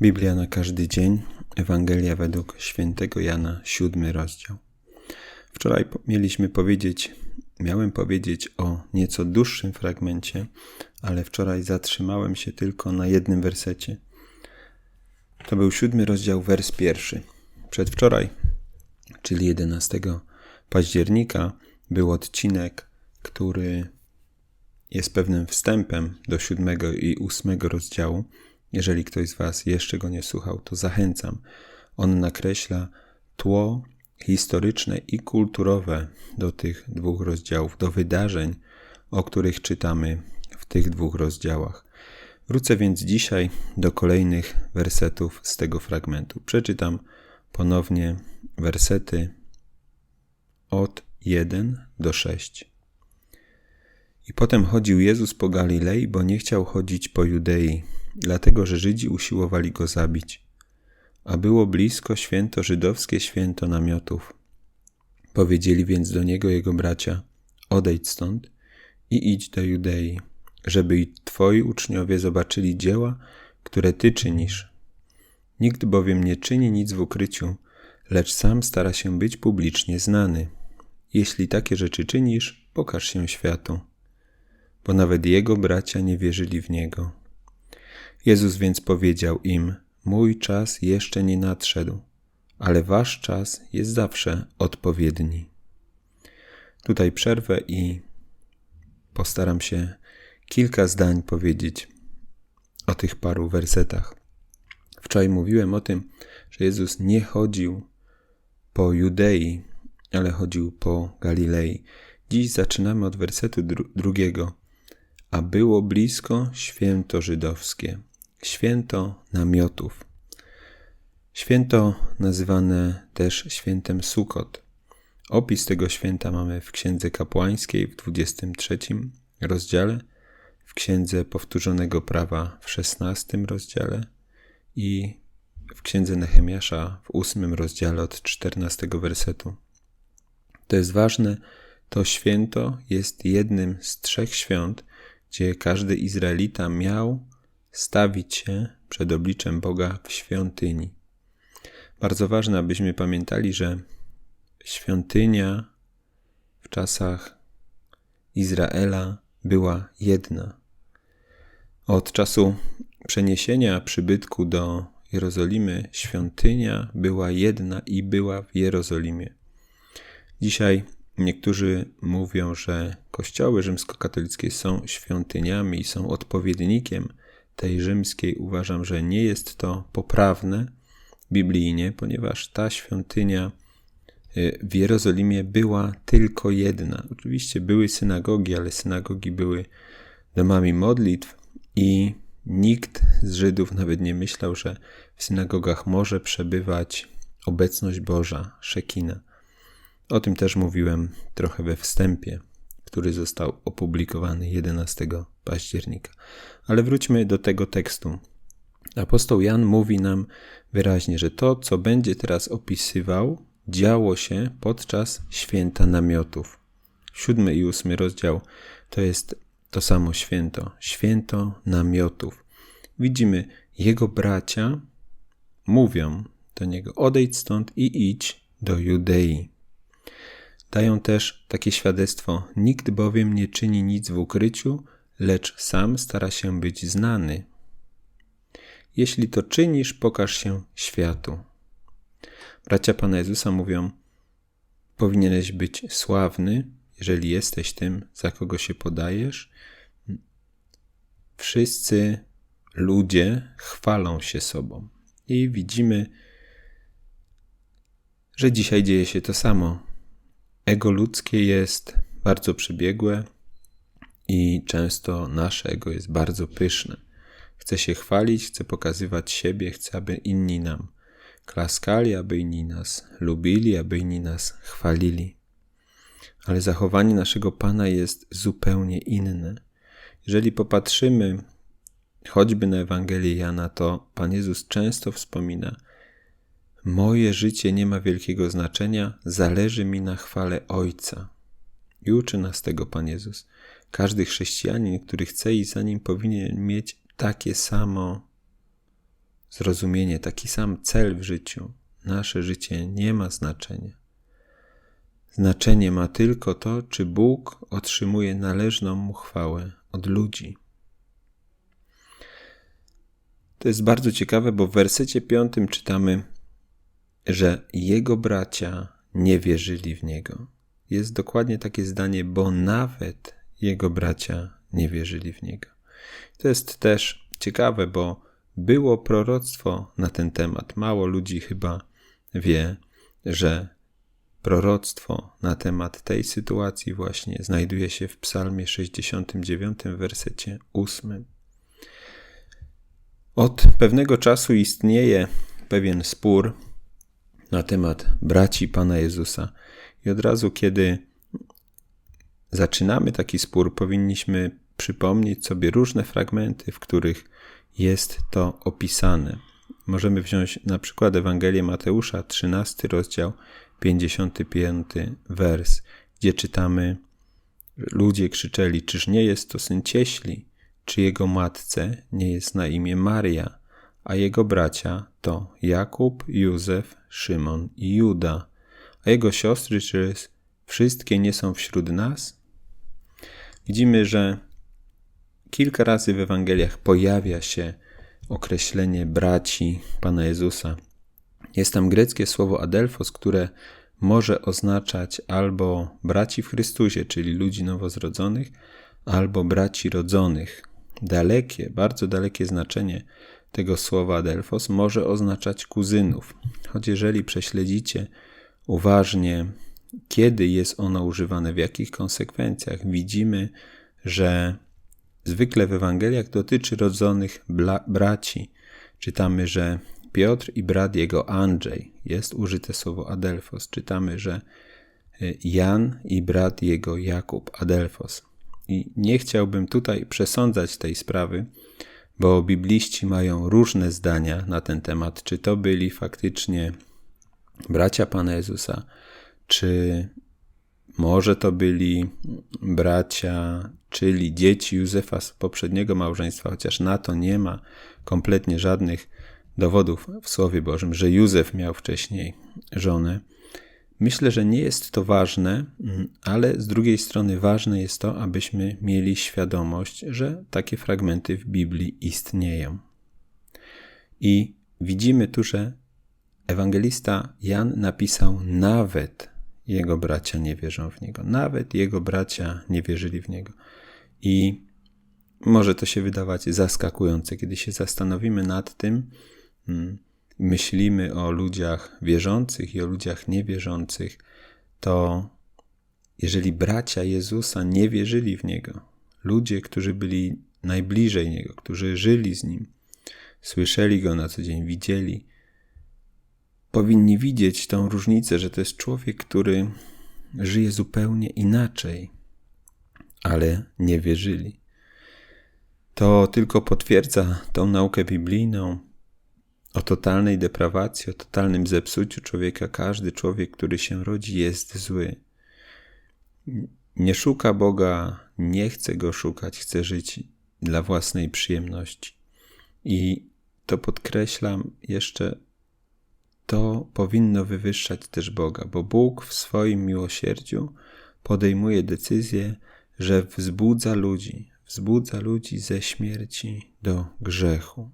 Biblia na każdy dzień, Ewangelia według świętego Jana, siódmy rozdział. Wczoraj mieliśmy powiedzieć, miałem powiedzieć o nieco dłuższym fragmencie, ale wczoraj zatrzymałem się tylko na jednym wersecie. To był siódmy rozdział, wers pierwszy. Przedwczoraj, czyli 11 października, był odcinek, który jest pewnym wstępem do siódmego i ósmego rozdziału. Jeżeli ktoś z Was jeszcze go nie słuchał, to zachęcam. On nakreśla tło historyczne i kulturowe do tych dwóch rozdziałów, do wydarzeń, o których czytamy w tych dwóch rozdziałach. Wrócę więc dzisiaj do kolejnych wersetów z tego fragmentu. Przeczytam ponownie wersety od 1 do 6. I potem chodził Jezus po Galilei, bo nie chciał chodzić po Judei, dlatego że Żydzi usiłowali go zabić. A było blisko święto żydowskie, święto namiotów. Powiedzieli więc do niego jego bracia: Odejdź stąd i idź do Judei, żeby i twoi uczniowie zobaczyli dzieła, które ty czynisz. Nikt bowiem nie czyni nic w ukryciu, lecz sam stara się być publicznie znany. Jeśli takie rzeczy czynisz, pokaż się światu bo nawet jego bracia nie wierzyli w niego. Jezus więc powiedział im: Mój czas jeszcze nie nadszedł, ale wasz czas jest zawsze odpowiedni. Tutaj przerwę i postaram się kilka zdań powiedzieć o tych paru wersetach. Wczoraj mówiłem o tym, że Jezus nie chodził po Judei, ale chodził po Galilei. Dziś zaczynamy od wersetu dru drugiego a było blisko święto żydowskie, święto namiotów. Święto nazywane też świętem Sukot. Opis tego święta mamy w Księdze Kapłańskiej w 23 rozdziale, w Księdze Powtórzonego Prawa w 16 rozdziale i w Księdze Nehemiasza w 8 rozdziale od 14 wersetu. To jest ważne, to święto jest jednym z trzech świąt, gdzie każdy Izraelita miał stawić się przed obliczem Boga w świątyni. Bardzo ważne, abyśmy pamiętali, że świątynia w czasach Izraela była jedna. Od czasu przeniesienia przybytku do Jerozolimy świątynia była jedna i była w Jerozolimie. Dzisiaj Niektórzy mówią, że kościoły rzymskokatolickie są świątyniami i są odpowiednikiem tej rzymskiej. Uważam, że nie jest to poprawne biblijnie, ponieważ ta świątynia y, w Jerozolimie była tylko jedna. Oczywiście były synagogi, ale synagogi były domami modlitw i nikt z Żydów nawet nie myślał, że w synagogach może przebywać obecność Boża, Szekina. O tym też mówiłem trochę we wstępie, który został opublikowany 11 października. Ale wróćmy do tego tekstu. Apostoł Jan mówi nam wyraźnie, że to, co będzie teraz opisywał, działo się podczas święta namiotów. Siódmy i ósmy rozdział to jest to samo święto, święto namiotów. Widzimy, jego bracia mówią do niego: odejdź stąd i idź do Judei. Dają też takie świadectwo: Nikt bowiem nie czyni nic w ukryciu, lecz sam stara się być znany. Jeśli to czynisz, pokaż się światu. Bracia Pana Jezusa mówią: Powinieneś być sławny, jeżeli jesteś tym, za kogo się podajesz. Wszyscy ludzie chwalą się sobą. I widzimy, że dzisiaj dzieje się to samo ego ludzkie jest bardzo przebiegłe i często nasze ego jest bardzo pyszne. Chce się chwalić, chce pokazywać siebie, chce, aby inni nam klaskali, aby inni nas lubili, aby inni nas chwalili. Ale zachowanie naszego Pana jest zupełnie inne. Jeżeli popatrzymy choćby na Ewangelię Jana, to Pan Jezus często wspomina, Moje życie nie ma wielkiego znaczenia, zależy mi na chwale Ojca. I uczy nas tego Pan Jezus. Każdy chrześcijanin, który chce iść za nim, powinien mieć takie samo zrozumienie, taki sam cel w życiu, nasze życie nie ma znaczenia. Znaczenie ma tylko to, czy Bóg otrzymuje należną mu chwałę od ludzi. To jest bardzo ciekawe, bo w wersecie piątym czytamy, że jego bracia nie wierzyli w niego. Jest dokładnie takie zdanie, bo nawet jego bracia nie wierzyli w niego. To jest też ciekawe, bo było proroctwo na ten temat. Mało ludzi chyba wie, że proroctwo na temat tej sytuacji właśnie znajduje się w Psalmie 69, wersecie 8. Od pewnego czasu istnieje pewien spór na temat braci Pana Jezusa. I od razu, kiedy zaczynamy taki spór, powinniśmy przypomnieć sobie różne fragmenty, w których jest to opisane. Możemy wziąć na przykład Ewangelię Mateusza, 13 rozdział, 55 wers, gdzie czytamy: Ludzie krzyczeli: Czyż nie jest to syn cieśli? Czy jego matce nie jest na imię Maria, a jego bracia to Jakub, Józef, Szymon i Juda, a jego siostry czy wszystkie nie są wśród nas? Widzimy, że kilka razy w Ewangeliach pojawia się określenie braci Pana Jezusa. Jest tam greckie słowo adelfos, które może oznaczać albo braci w Chrystusie, czyli ludzi nowozrodzonych, albo braci rodzonych. Dalekie, bardzo dalekie znaczenie tego słowa adelfos może oznaczać kuzynów. Choć jeżeli prześledzicie uważnie, kiedy jest ono używane, w jakich konsekwencjach, widzimy, że zwykle w Ewangeliach dotyczy rodzonych braci. Czytamy, że Piotr i brat jego Andrzej, jest użyte słowo adelfos. Czytamy, że y, Jan i brat jego Jakub, adelfos. I nie chciałbym tutaj przesądzać tej sprawy, bo bibliści mają różne zdania na ten temat, czy to byli faktycznie bracia Pana Jezusa, czy może to byli bracia, czyli dzieci Józefa z poprzedniego małżeństwa, chociaż na to nie ma kompletnie żadnych dowodów w Słowie Bożym, że Józef miał wcześniej żonę. Myślę, że nie jest to ważne, mm, ale z drugiej strony ważne jest to, abyśmy mieli świadomość, że takie fragmenty w Biblii istnieją. I widzimy tu, że ewangelista Jan napisał nawet jego bracia nie wierzą w niego, nawet jego bracia nie wierzyli w niego. I może to się wydawać zaskakujące, kiedy się zastanowimy nad tym, mm, myślimy o ludziach wierzących i o ludziach niewierzących, to jeżeli bracia Jezusa nie wierzyli w Niego, ludzie, którzy byli najbliżej Niego, którzy żyli z Nim, słyszeli Go na co dzień, widzieli, powinni widzieć tą różnicę, że to jest człowiek, który żyje zupełnie inaczej, ale nie wierzyli. To tylko potwierdza tą naukę biblijną, o totalnej deprawacji, o totalnym zepsuciu człowieka. Każdy człowiek, który się rodzi, jest zły. Nie szuka Boga, nie chce go szukać, chce żyć dla własnej przyjemności. I to podkreślam jeszcze, to powinno wywyższać też Boga, bo Bóg w swoim miłosierdziu podejmuje decyzję, że wzbudza ludzi, wzbudza ludzi ze śmierci do grzechu.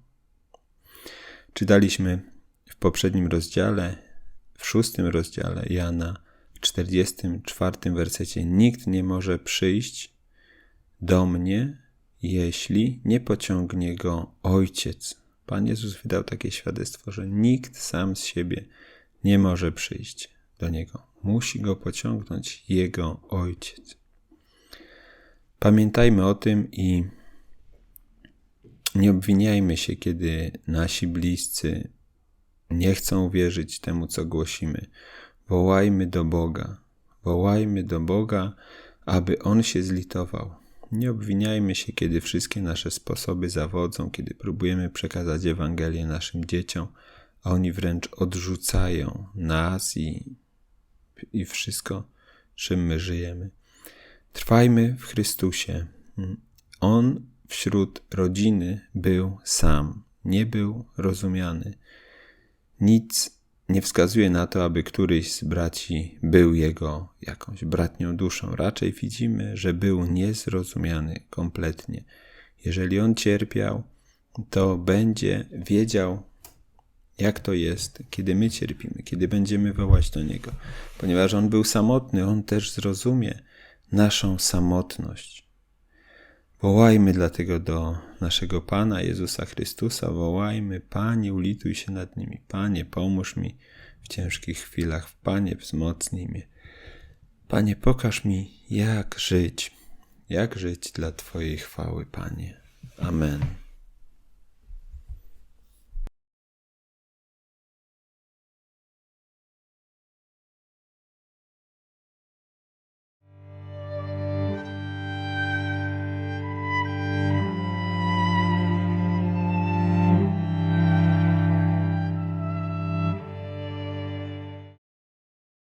Czytaliśmy w poprzednim rozdziale, w szóstym rozdziale Jana, w czterdziestym czwartym wersecie: Nikt nie może przyjść do mnie, jeśli nie pociągnie go Ojciec. Pan Jezus wydał takie świadectwo, że nikt sam z siebie nie może przyjść do Niego. Musi go pociągnąć Jego Ojciec. Pamiętajmy o tym i nie obwiniajmy się, kiedy nasi bliscy nie chcą wierzyć temu, co głosimy. Wołajmy do Boga. Wołajmy do Boga, aby On się zlitował. Nie obwiniajmy się, kiedy wszystkie nasze sposoby zawodzą, kiedy próbujemy przekazać Ewangelię naszym dzieciom, a oni wręcz odrzucają nas i, i wszystko, czym my żyjemy. Trwajmy w Chrystusie. On wśród rodziny był sam. nie był rozumiany. Nic nie wskazuje na to, aby któryś z braci był jego jakąś bratnią duszą. Raczej widzimy, że był niezrozumiany kompletnie. Jeżeli on cierpiał, to będzie wiedział, jak to jest, kiedy my cierpimy, kiedy będziemy wołać do niego. Ponieważ on był samotny, on też zrozumie naszą samotność. Wołajmy dlatego do naszego Pana Jezusa Chrystusa, wołajmy, Panie, ulituj się nad nimi, Panie, pomóż mi w ciężkich chwilach, Panie, wzmocnij mnie. Panie, pokaż mi, jak żyć, jak żyć dla Twojej chwały, Panie. Amen.